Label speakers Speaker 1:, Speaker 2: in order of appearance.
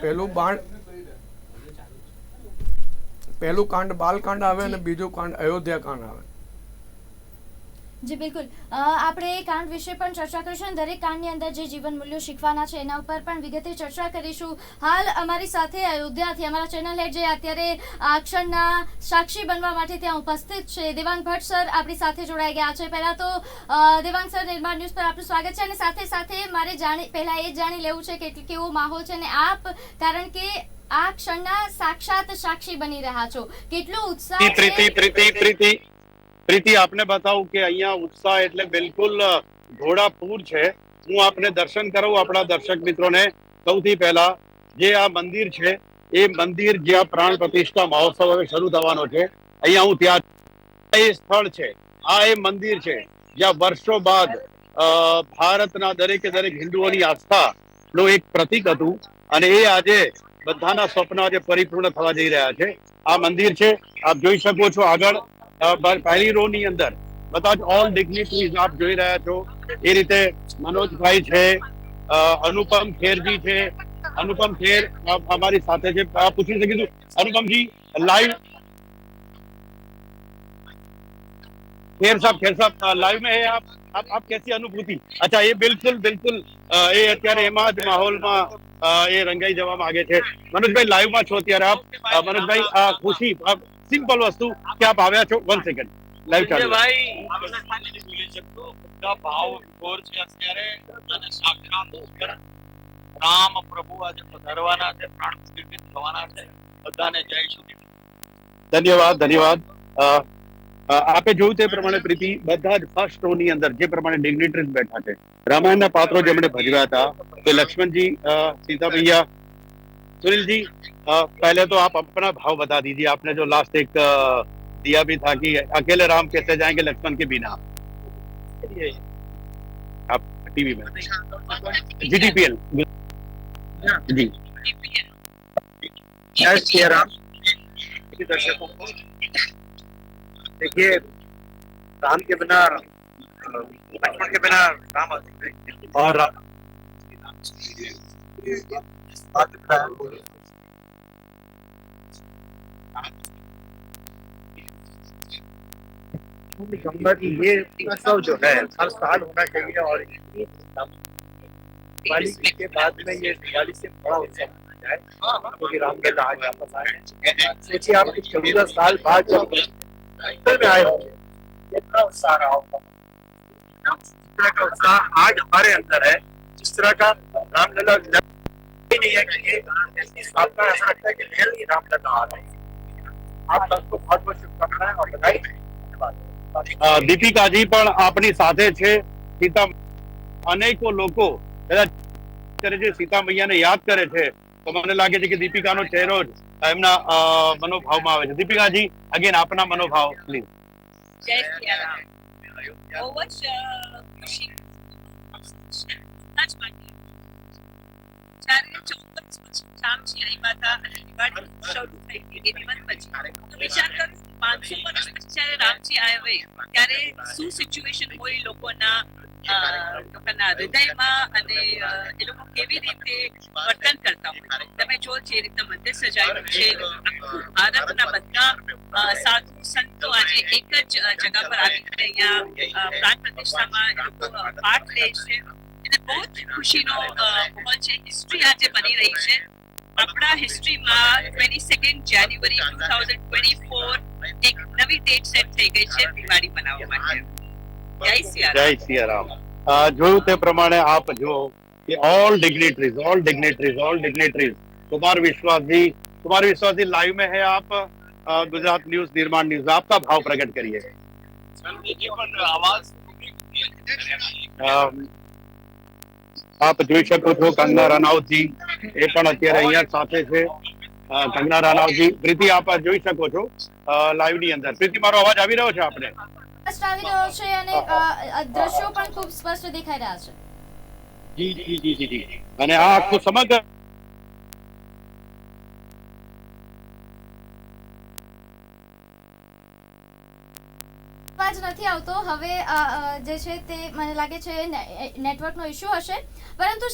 Speaker 1: પહેલું બાણ પહેલું કાંડ બાલકાંડ આવે અને બીજું કાંડ અયોધ્યા કાંડ આવે.
Speaker 2: જી બિલકુલ. આપણે એ કાંડ વિશે પણ ચર્ચા કરીશું દરેક કાંડની અંદર જે જીવન મૂલ્યો શીખવાના છે એના ઉપર પણ વિગતે ચર્ચા કરીશું. હાલ અમારી સાથે અયોધ્યાથી અમારા ચેનલ હેડ જે અત્યારે આ ક્ષણના સાક્ષી બનવા માટે ત્યાં ઉપસ્થિત છે. દેવાંગ ભટ્ટ સર આપણી સાથે જોડાઈ ગયા છે. પહેલા તો દેવાંગ સર નિર્માણ ન્યૂઝ પર આપનું સ્વાગત છે અને સાથે સાથે મારે જાણી પહેલાં એ જાણી લેવું છે કે કેવો માહોલ છે અને આપ કારણ કે આ ક્ષણના સાક્ષાત સાક્ષી બની રહ્યા છો. કેટલો ઉત્સાહ
Speaker 3: પ્રીતિ પ્રીતિ પ્રીતિ. પ્રીતિ આપને બતાવું કે અહીંયા ઉત્સાહ એટલે બિલકુલ ઘોડાપૂર છે. હું આપને દર્શન કરાવું આપણા દર્શક મિત્રોને. સૌથી પહેલા જે આ મંદિર છે, એ મંદિર જ્યાં પ્રાણ પ્રતિષ્ઠા મહોત્સવ હવે શરૂ થવાનો છે, અહીંયા હું ત્યાં એ સ્થળ છે, આ એ મંદિર છે, જ્યાં વર્ષો બાદ ભારતના દરેકે દરેક હિન્દુઓની આસ્થાનું એક પ્રતીક હતું અને એ આજે બધાના સ્વપ્ન આજે પરિપૂર્ણ થવા જઈ રહ્યા છે. આ મંદિર છે, આપ જોઈ શકો છો આગળ. પહેલી રો ની અંદર બધા જ ઓલ ડિગ્નિટરીઝ આપ જોઈ રહ્યા છો એ રીતે મનોજભાઈ છે અ, અનુપમ ખેરજી છે અનુપમ ખેર અ, અમારી સાથે છે આ પૂછી શકીશું અનુપમજી લાઈવ खेर साहब खेर साहब लाइव में है आप आप आप कैसी अनुभूति अच्छा ये बिल्कुल बिल्कुल અ, એ અત્યારે એમાં જ માહોલમાં અ, એ રંગાઈ જવા માંગે છે મનોજભાઈ લાઈવ માં છો અત્યારે આપ અ, મનોજભાઈ આ ખુશી સિમ્પલ વસ્તુ કે આપ આવ્યા છો વન સેકન્ડ લાઈવ ચાલુ
Speaker 4: ભાઈ ભાવ ઘોર છે અત્યારે. અને સાક્ષાત રામ પ્રભુ આજે પધારવાના છે પ્રાણ સ્થિતિ થવાના છે. બધાને જય સુધી
Speaker 3: ધન્યવાદ ધન્યવાદ. આપે જોયું તે પ્રમાણે પ્રીતિ બધા જ ફર્સ્ટ રો ની અંદર જે પ્રમાણે ડિગ્નેટરીઝ બેઠા છે. રામાયણના પાત્રો જેમણે ભજવ્યા હતા તે લક્ષ્મણજી સીતા ભૈયા सुनील जी अ, पहले तो आप अपना भाव बता दीजिए। आपने जो लास्ट एक दिया भी था कि अकेले राम कैसे जाएँगे लक्ष्मण के बिना? आप टीवी में। जीटीपीएल जी।
Speaker 5: दर्शकों देखिए राम के बिना लक्ष्मण के बिना राम और ये उत्सव जो है हर साल होना चाहिए और दिवाली के बाद में ये दिवाली से बड़ा उत्सव क्योंकि आप चौदह साल बाद जब अंतर में आए होंगे कितना उत्साह रहा होगा का उत्साह आज हमारे अंदर है, जिस तरह का रामलला ही नहीं है कि ये इसकी स्थापना ऐसा लगता है कि रियल ही रामलला आ रहे हैं आप सबको बहुत बहुत शुभकामनाएं और बधाई धन्यवाद
Speaker 3: અ, દીપિકાજી પણ આપણી સાથે છે સીતા અનેકો લોકો કદાચ અત્યારે જે સીતા મૈયાને યાદ કરે છે તો મને લાગે છે કે દીપિકાનો ચહેરો જ એમના અ, મનોભાવમાં આવે છે દીપિકાજી અગેન આપના મનોભાવ પ્લીઝ
Speaker 6: જય સિયારામ બહુ જ અ, ખુશી એ લોકો કેવી રીતે વર્તન કરતા હોય તમે જો જે રીતે મંદિર સજાયું છે ભારતના બધા સાધુ સંતો આજે એક જ જગા પર આવીને અહીંયા પ્રાણ પ્રતિષ્ઠામાં લોકો પાઠ લે છે. એટલે બહુ જ ખુશીનો અ, માહોલ છે હિસ્ટ્રી આજે બની રહી છે આપણા હિસ્ટ્રીમાં twenty second January two thousand twenty four એક નવી ડેટ સેટ થઈ ગઈ છે દિવાળી મનાવવા માટે જય સિયારામ
Speaker 3: જય સિયારામ અ, જોયું તે પ્રમાણે આપ જો કે all dignitaries all dignitaries all dignitaries Kumar Vishwas ji Kumar Vishwas ji live में है आप अ, गुजरात न्यूज निर्माण न्यूज आपका भाव प्रकट करिए
Speaker 4: બીજી પણ આવાજ
Speaker 3: અમ, આપ જોઈ શકો છો કંગના રાણાવતજી એ પણ અત્યારે અહીંયા સાથે છે. કંગના રાણાવતજી પ્રીતિ આપ જોઈ શકો છો લાઈવની અંદર. પ્રીતિ મારો અવાજ આવી રહ્યો છે આપણે
Speaker 2: સ્પષ્ટ આવી રહ્યો છે અને અ, અ, દ્રશ્યો પણ ખૂબ સ્પષ્ટ દેખાઈ રહ્યા છે.
Speaker 3: જી જી જી જી જી. અને આ આખું સમગ્ર
Speaker 2: અવાજ નથી આવતો. હવે જે છે તે મને લાગે છે નેટવર્કનો ઇશ્યુ હશે. પરંતુ